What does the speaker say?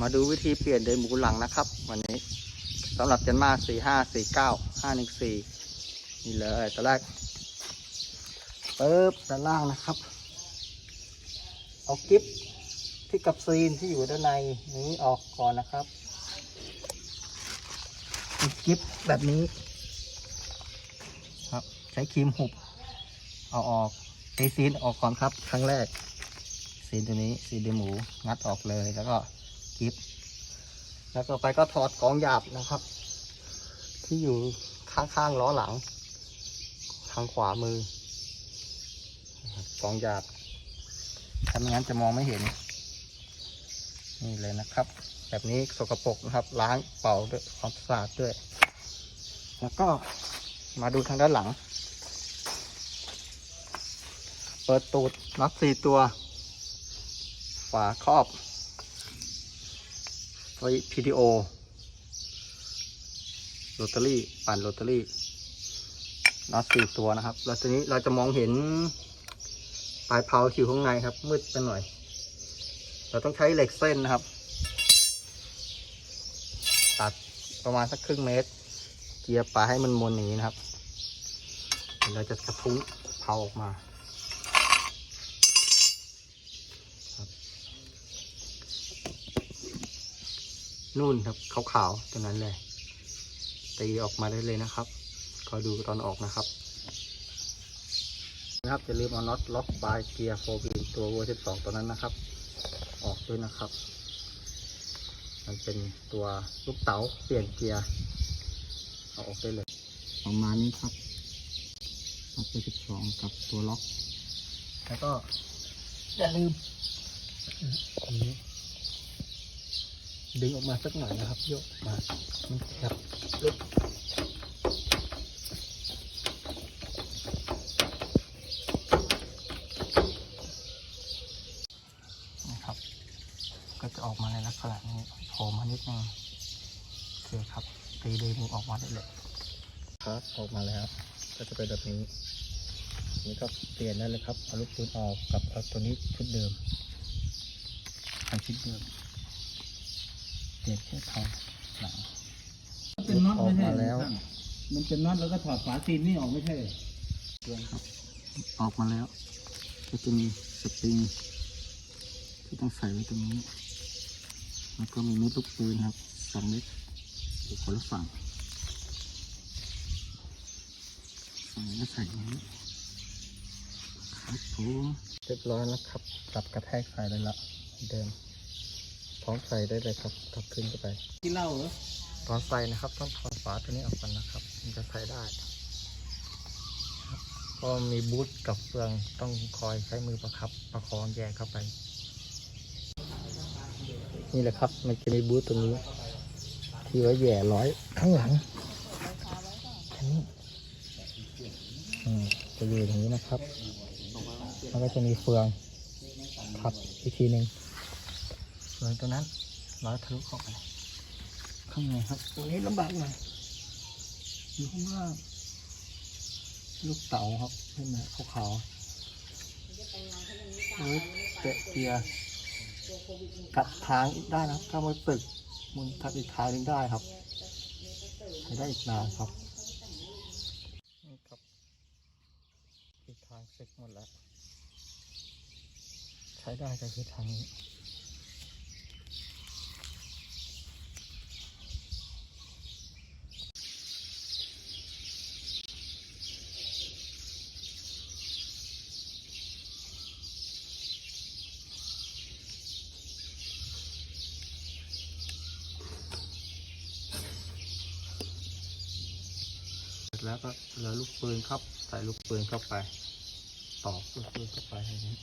มาดูวิธีเปลี่ยนเดินหมูหลังนะครับ วันนี้สำหรับยันมาสี่ห้าสี่เก้าห้าหนึ่งสี่นี่เลยตัวแรกปึ๊บด้านล่างนะครับ เอากิฟที่กับซีนที่อยู่ด้านในนี้ออกก่อนนะครับกิฟแบบนี้ ครับใช้ครีมหุบ เอาออกเทซีนออกก่อนครับ ครั้งแรกซีนตัวนี้ซีนเดหมูงัดออกเลยแล้วก็ กิฟแล้วก็ไปก็ถอดกองหยาบนะครับ ที่อยู่ข้างๆล้อหลัง ทางขวามือ กองหยาบถ้าไม่งั้นจะมองไม่เห็น นี่เลยนะครับ แบบนี้สกปรกนะครับ ล้างเป่าด้วยความสะอาดด้วย แล้วก็มาดูทางด้านหลัง เปิดตูดน็อตสี่ตัว ฝาครอบ ไว้ PDO โรตารี่ปั่นโรตารี่น็อตสี่ตัวนะครับ แล้วทีนี้เราจะมองเห็นปลายเพลาอยู่ข้างในครับ มืดไปหน่อย เราต้องใช้เหล็กเส้นนะครับ ตัดประมาณสักครึ่งเมตร เกียร์ปลาให้มันมนอย่างนี้นะครับ เราจะกระทุ้งเพลาออกมา นู่นครับขาวๆตรงนั้นเลย ตีออกมาได้เลยนะครับคอยดูตอนออกนะครับนะครับอย่าลืมเอาน็อตล็อกปลายเกียร์โฟบีตัววัวสิบสองตัวนั้นนะครับ ออกด้วยนะครับ มันเป็นตัวลูกเต๋าเปลี่ยนเกียร์เอาออกได้เลย ประมาณนี้ครับน็อตตัวสิบสองกับตัวล็อก แล้วก็อย่าลืมอันนี้ ดึงออกมาสักหน่อยนะครับโยกมามันครับลุกนะครับ ก็จะออกมาในลักษณะนี้โผล่มานิดนึงโอเคครับตีดึงออกมาได้เลยครับออกมาแล้วก็จะเป็นแบบนี้นี่ก็เปลี่ยนได้เลยครับเอาลูกปืนออกกับเอาตัวนี้ชุดเดิมทำชุดเดิมเปลี่ ยนแค่ทางหลังเป็นน็อตไม่ใช่ออกมาแล้วช่างมันเป็นน็อตแล้วก็ถอดฝาซีนนี่ออกไม่ใช่เหรอเดือนครับ ออกมาแล้ว ก็จะมีสปริงที่ต้องใส่ไว้ตรงนี้ แล้วก็มีเม็ดลูกปืนครับสองเม็ดอยู่คนละฝั่งฝั่งนี้ก็ใส่อย่างนี้ครับผมเรียบร้อยแล้วครับจับกระแทกใส่ได้ละเดิม พร้อมใส่ได้เลยครับกลับขึ้นไปกินเหล้าเหรอตอนใส่นะครับต้องถอดฝาตัวนี้ออกก่อนนะครับมันจะใส่ได้ครับเพราะมีบูทกับเฟืองต้องคอยใช้มือประครับประคองแยกเข้าไป นี่แหละครับมันจะมีบูทตัวนี้ ที่ไว้แหย่ร้อยข้างหลังอันนี้อืมจะอยู่อย่างนี้นะครับแล้วก็จะมีเฟืองทับอีกทีหนึ่ง เฟืองตัวนั้นร้อยทะลุเข้าไปข้างในครับตรงนี้ลำบากหน่อยอยู่ข้างล่างลูกเต๋าครับเห็นไหมขาวๆเอ้ยเตะเกียร์กัดทางอีกได้นะถ้ามันตึกมันทัดอีกทางหนึงได้ครับใช้ได้อีกนานครับนี่ครับอีกทางเสร็จหมดแล้ว ใช้ได้ก็คือทางนี้ จแล้วก็เหลือลูกปืนครับ ใส่ลูกปืนเข้าไป ตอกลูกปืนเข้าไปอย่างนี้